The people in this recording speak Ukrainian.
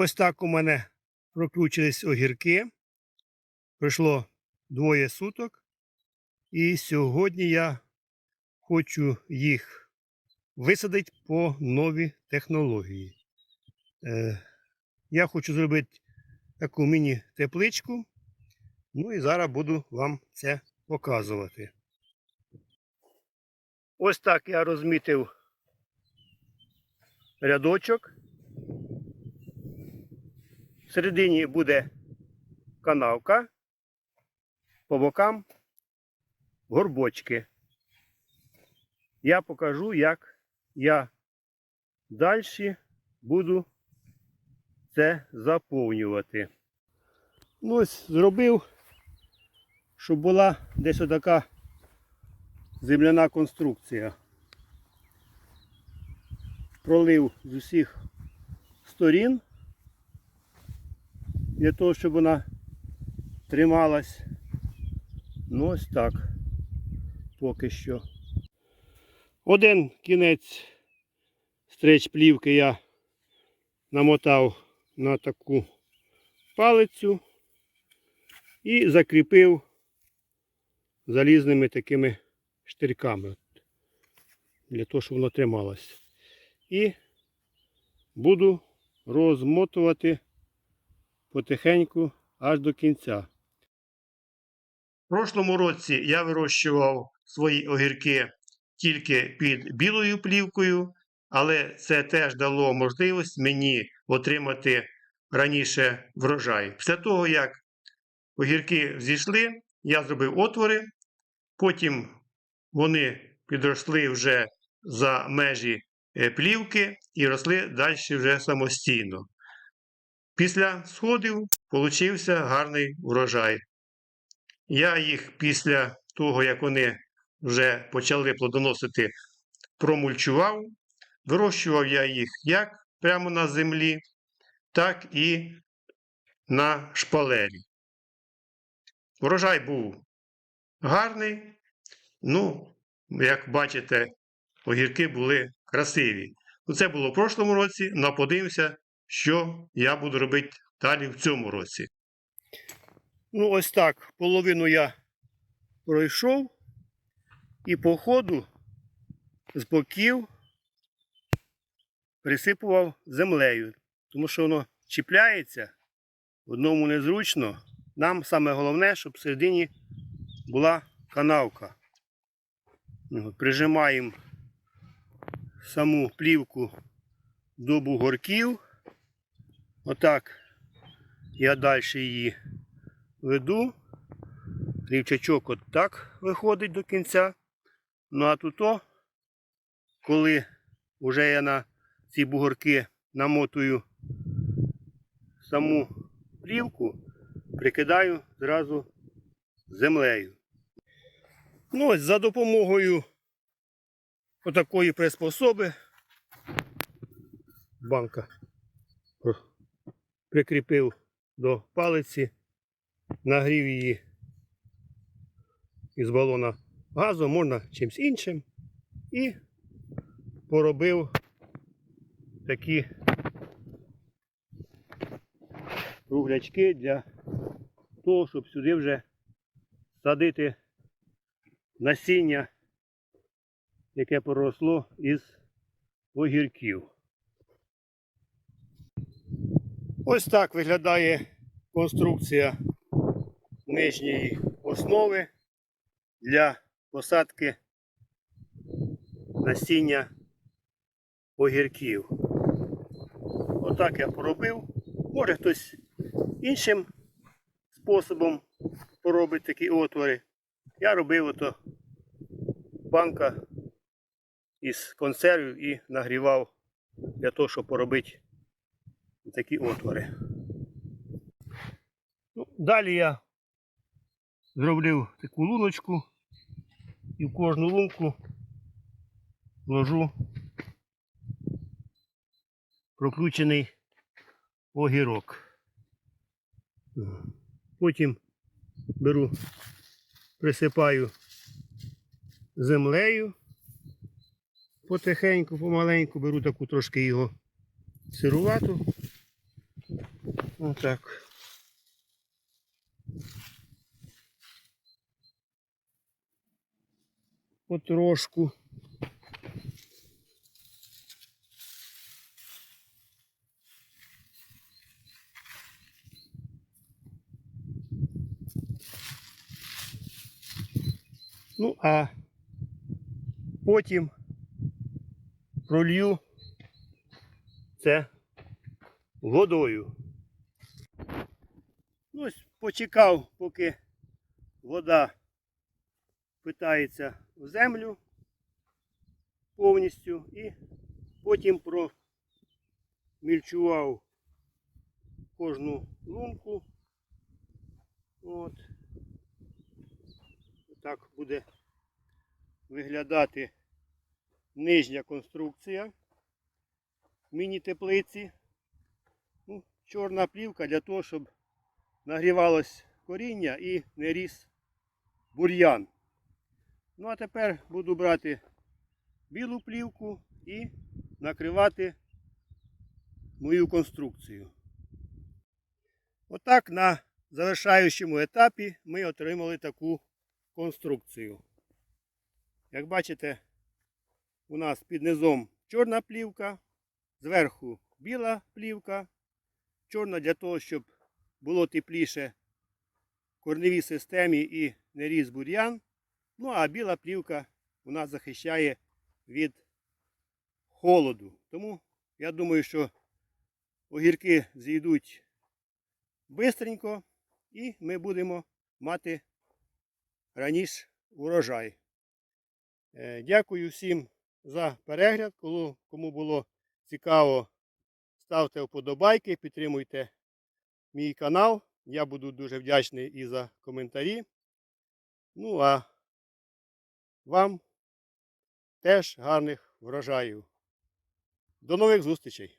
Ось так у мене прокручились огірки. Пройшло двоє суток. І сьогодні я хочу їх висадити по новій технології. Е, я хочу зробити таку міні-тепличку. Ну і зараз буду вам це показувати. Ось так я розмітив рядочок. В середині буде канавка, по бокам горбочки. Я покажу, як я далі буду це заповнювати. Ну, ось зробив, щоб була десь отака земляна конструкція. Пролив з усіх сторін для того, щоб вона трималась. Ну ось так. Поки що. Один кінець стреч плівки я намотав на таку палицю і закріпив залізними такими штирками. Для того, щоб воно трималось. І буду розмотувати потихеньку аж до кінця. В прошлому році я вирощував свої огірки тільки під білою плівкою, але це теж дало можливість мені отримати раніше врожай. Після того, як огірки взійшли, я зробив отвори, потім вони підросли вже за межі е, плівки і росли далі вже самостійно. Після сходів получився гарний врожай. Я їх після того, як вони вже почали плодоносити, промульчував. Вирощував я їх як прямо на землі, так і на шпалері. Врожай був гарний. Ну, як бачите, огірки були красиві. Ну, Це було в прошлому році, але подивимося, що я буду робити далі в цьому році. Ну, ось так. Половину я пройшов і по ходу з боків присипував землею, тому що воно чіпляється, одному незручно. Нам саме головне, щоб всередині була канавка. Ну, Прижимаємо саму плівку до бугорків. Отак я далі її веду. Рівчачок от так виходить до кінця. Ну а тут, о, коли вже я на ці бугорки намотую саму плівку, прикидаю зразу землею. Ну ось за допомогою отакої приспособи банка прикріпив до палиці, нагрів її із балона газу, можна чимось іншим. І поробив такі круглячки для того, щоб сюди вже садити насіння, яке проросло із огірків. Ось так виглядає конструкція нижньої основи для посадки насіння огірків. Отак я поробив. Може хтось іншим способом поробить такі отвори. Я робив ото банка із консервів і нагрівав для того, щоб поробити такі отвори. Ну, далі я зроблю таку луночку і в кожну лунку вложу прокручений огірок. Потім беру, присипаю землею потихеньку, помаленьку, беру таку трошки його сирувату Отак. Потрошку. Ну, а потім пролью це водою. Ну, ось почекав, поки вода питається в землю повністю і потім промільчував кожну лунку. От. Так буде виглядати нижня конструкція міні-теплиці. Ну, чорна плівка для того, щоб нагрівалось коріння і не ріс бур'ян. Ну а тепер буду брати білу плівку і накривати мою конструкцію. Отак на завершаючому етапі ми отримали таку конструкцію. Як бачите, у нас під низом чорна плівка, зверху біла плівка. Чорна для того, щоб було тепліше в корневій системі і не ріс бур'ян. Ну а біла плівка у нас захищає від холоду. Тому я думаю, що огірки зійдуть бистренько і ми будемо мати раніше урожай. Е, Дякую всім за перегляд. Кому- Кому було цікаво, ставте вподобайки, підтримуйте мій канал. Я буду дуже вдячний і за коментарі. Ну а вам теж гарних врожаїв. До нових зустрічей!